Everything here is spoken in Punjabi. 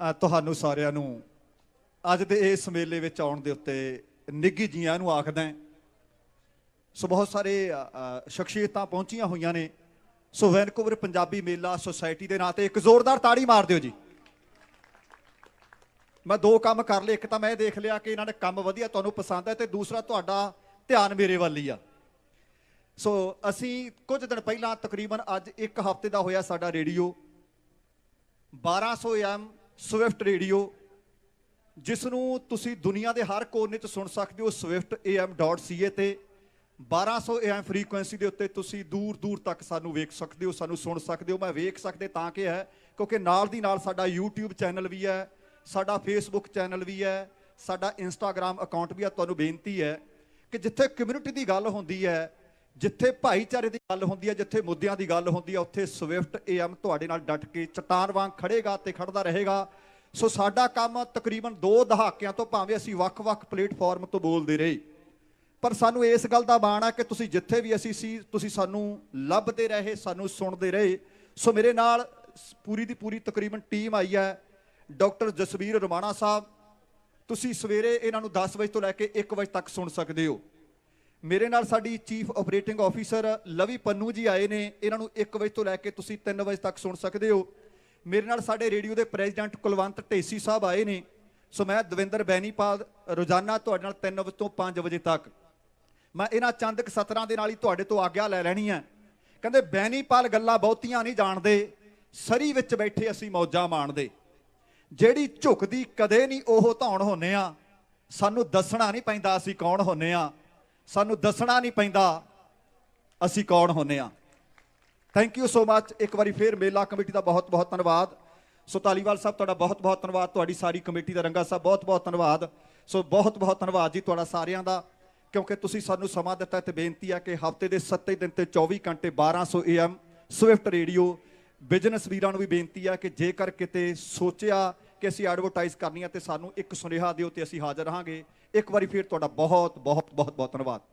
ਤੁਹਾਨੂੰ ਸਾਰਿਆਂ ਨੂੰ ਅੱਜ ਦੇ ਇਸ ਮੇਲੇ ਵਿੱਚ ਆਉਣ ਦੇ ਉੱਤੇ ਨਿੱਘੀ ਜੀਆਂ ਨੂੰ ਆਖਦਾ ਸੋ ਬਹੁਤ ਸਾਰੇ ਸ਼ਖਸੀਅਤਾਂ ਪਹੁੰਚੀਆਂ ਹੋਈਆਂ ਨੇ। ਸੋ ਵੈਨਕੂਵਰ ਪੰਜਾਬੀ ਮੇਲਾ ਸੁਸਾਇਟੀ ਦੇ ਨਾਂ ਤੇ ਇੱਕ ਜ਼ੋਰਦਾਰ ਤਾੜੀ ਮਾਰ ਦਿਓ ਜੀ। ਮੈਂ ਦੋ ਕੰਮ ਕਰ ਲਏ, ਇੱਕ ਤਾਂ ਮੈਂ ਇਹ ਦੇਖ ਲਿਆ ਕਿ ਇਹਨਾਂ ਨੇ ਕੰਮ ਵਧੀਆ ਤੁਹਾਨੂੰ ਪਸੰਦ ਹੈ ਤੇ ਦੂਸਰਾ ਤੁਹਾਡਾ ਧਿਆਨ ਮੇਰੇ ਵੱਲ ਹੀ ਆ। ਸੋ ਅਸੀਂ ਕੁਝ ਦਿਨ ਪਹਿਲਾਂ ਤਕਰੀਬਨ ਅੱਜ ਇੱਕ ਹਫ਼ਤੇ ਦਾ ਹੋਇਆ ਸਾਡਾ ਰੇਡੀਓ। 1200 ਐਮ ਸਵਿਫਟ ਰੇਡੀਓ ਜਿਸ ਨੂੰ ਤੁਸੀਂ ਦੁਨੀਆ ਦੇ ਹਰ ਕੋਨੇ 'ਚ ਸੁਣ ਸਕਦੇ ਹੋ swiftam.ca ਤੇ 1200 AM ਫ੍ਰੀਕੁਐਂਸੀ ਦੇ ਉੱਤੇ ਤੁਸੀਂ ਦੂਰ ਦੂਰ ਤੱਕ ਸਾਨੂੰ ਵੇਖ ਸਕਦੇ ਹੋ, ਸਾਨੂੰ ਸੁਣ ਸਕਦੇ ਹੋ, ਮੈਂ ਵੇਖ ਸਕਦੇ ਤਾਂ ਕਿ ਹੈ, ਕਿਉਂਕਿ ਨਾਲ ਦੀ ਨਾਲ ਸਾਡਾ YouTube ਚੈਨਲ ਵੀ ਹੈ, ਸਾਡਾ Facebook ਚੈਨਲ ਵੀ ਹੈ, ਸਾਡਾ Instagram ਅਕਾਊਂਟ ਵੀ ਹੈ, ਤੁਹਾਨੂੰ ਬੇਨਤੀ ਹੈ ਕਿ ਜਿੱਥੇ ਕਮਿਊਨਿਟੀ ਦੀ ਗੱਲ ਹੁੰਦੀ ਹੈ ਜਿੱਥੇ ਭਾਈਚਾਰੇ ਦੀ ਗੱਲ ਹੁੰਦੀ ਹੈ, ਜਿੱਥੇ ਮੁੱਦਿਆਂ ਦੀ ਗੱਲ ਹੁੰਦੀ ਹੈ, ਉੱਥੇ ਸਵਿਫਟ ਏਐਮ ਤੁਹਾਡੇ ਨਾਲ ਡਟ ਕੇ ਚਟਾਨ ਵਾਂਗ ਖੜੇਗਾ ਤੇ ਖੜਦਾ ਰਹੇਗਾ। ਸੋ ਸਾਡਾ ਕੰਮ ਤਕਰੀਬਨ 2 ਦਹਾਕਿਆਂ ਤੋਂ ਭਾਵੇਂ ਅਸੀਂ ਵੱਖ-ਵੱਖ ਪਲੇਟਫਾਰਮ ਤੋਂ ਬੋਲਦੇ ਰਹੇ। ਪਰ ਸਾਨੂੰ ਇਸ ਗੱਲ ਦਾ ਮਾਣ ਆ ਕਿ ਤੁਸੀਂ ਜਿੱਥੇ ਵੀ ਅਸੀਂ ਸੀ, ਤੁਸੀਂ ਸਾਨੂੰ ਲੱਭਦੇ ਰਹੇ, ਸਾਨੂੰ ਸੁਣਦੇ ਰਹੇ। ਸੋ ਮੇਰੇ ਨਾਲ ਪੂਰੀ ਦੀ ਪੂਰੀ ਤਕਰੀਬਨ ਟੀਮ ਆਈ ਹੈ, ਡਾਕਟਰ ਜਸਵੀਰ ਰਮਾਣਾ ਸਾਹਿਬ। ਤੁਸੀਂ ਸਵੇਰੇ ਇਹਨਾਂ ਨੂੰ 10 ਵਜੇ ਤੋਂ ਲੈ ਕੇ 1 ਵਜੇ ਤੱਕ ਸੁਣ ਸਕਦੇ ਹੋ। ਮੇਰੇ ਨਾਲ ਸਾਡੀ chief operating officer Lavi Pannu ji ਆਏ ਨੇ। ਇਹਨਾਂ ਨੂੰ 1 ਵਜੇ ਤੋਂ ਲੈ ਕੇ ਤੁਸੀਂ 3 ਵਜੇ ਤੱਕ ਸੁਣ ਸਕਦੇ ਹੋ। ਮੇਰੇ ਨਾਲ ਸਾਡੇ ਰੇਡੀਓ ਦੇ ਪ੍ਰੈਜ਼ੀਡੈਂਟ ਕੁਲਵੰਤ ਢੇਸੀ ਸਾਹਿਬ ਆਏ ਨੇ। ਸੋ ਮੈਂ ਦਵਿੰਦਰ ਬੈਨੀਪਾਲ ਰੋਜ਼ਾਨਾ ਤੁਹਾਡੇ ਨਾਲ 3 ਵਜੇ ਤੋਂ 5 ਵਜੇ ਤੱਕ। ਮੈਂ ਇਹਨਾਂ ਚੰਦਕ ਸਤਰਾਂ ਦੇ ਨਾਲ ਹੀ ਤੁਹਾਡੇ ਤੋਂ ਆਗਿਆ ਲੈ ਲੈਣੀ ਹੈ ਕਹਿੰਦੇ ਬੈਨੀਪਾਲ ਗੱਲਾਂ ਬਹੁਤੀਆਂ ਨਹੀਂ ਜਾਣਦੇ। ਸਰੀ ਵਿੱਚ ਬੈਠੇ ਅਸੀਂ ਮੌਜਾਂ ਮਾਣਦੇ। ਜਿਹੜੀ ਝੁਕਦੀ ਕਦੇ ਨਹੀਂ ਉਹ ਧੌਣ ਹੁੰਨੇ ਆ। ਸਾਨੂੰ ਦੱਸਣਾ ਨਹੀਂ ਪੈਂਦਾ ਅਸੀਂ ਕੌਣ ਹੁੰਨੇ ਆ। ਸਾਨੂੰ ਦੱਸਣਾ ਨਹੀਂ ਪੈਂਦਾ ਅਸੀਂ ਕੌਣ ਹੁੰਨੇ ਆ। ਥੈਂਕ ਯੂ ਸੋ ਮੱਚ ਇੱਕ ਵਾਰੀ ਫੇਰ ਮੇਲਾ ਕਮੇਟੀ ਦਾ ਬਹੁਤ ਬਹੁਤ ਧੰਨਵਾਦ। ਸੋ ਧਾਲੀਵਾਲ ਸਾਹਿਬ, ਤੁਹਾਡਾ ਬਹੁਤ ਬਹੁਤ ਧੰਨਵਾਦ। ਤੁਹਾਡੀ ਸਾਰੀ ਕਮੇਟੀ ਦਾ ਰੰਗਾ ਸਾਹਿਬ, ਬਹੁਤ ਬਹੁਤ ਧੰਨਵਾਦ। ਸੋ ਬਹੁਤ ਬਹੁਤ ਧੰਨਵਾਦ ਜੀ ਤੁਹਾਡਾ ਸਾਰਿਆਂ ਦਾ, ਕਿਉਂਕਿ ਤੁਸੀਂ ਸਾਨੂੰ ਸਮਾਂ ਦਿੱਤਾ ਤੇ ਬੇਨਤੀ ਆ ਕਿ ਹਫ਼ਤੇ ਦੇ 7 ਦਿਨ ਤੇ 24 ਘੰਟੇ 1200 AM ਸਵਿਫਟ ਰੇਡੀਓ ਬਿਜ਼ਨਸ ਵੀਰਾਂ ਨੂੰ ਵੀ ਬੇਨਤੀ ਆ ਕਿ ਜੇਕਰ ਕਿਤੇ ਸੋਚਿਆ ਕਿ ਅਸੀਂ ਐਡਵਰਟਾਈਜ਼ ਕਰਨੀ ਹੈ ਤੇ ਸਾਨੂੰ ਇੱਕ ਸੁਨੇਹਾ ਦਿਓ ਤੇ ਅਸੀਂ ਹਾਜ਼ਰ ਰਹਾਂਗੇ। ਇੱਕ ਵਾਰੀ ਫਿਰ ਤੁਹਾਡਾ ਬਹੁਤ ਬਹੁਤ ਬਹੁਤ ਬਹੁਤ ਧੰਨਵਾਦ।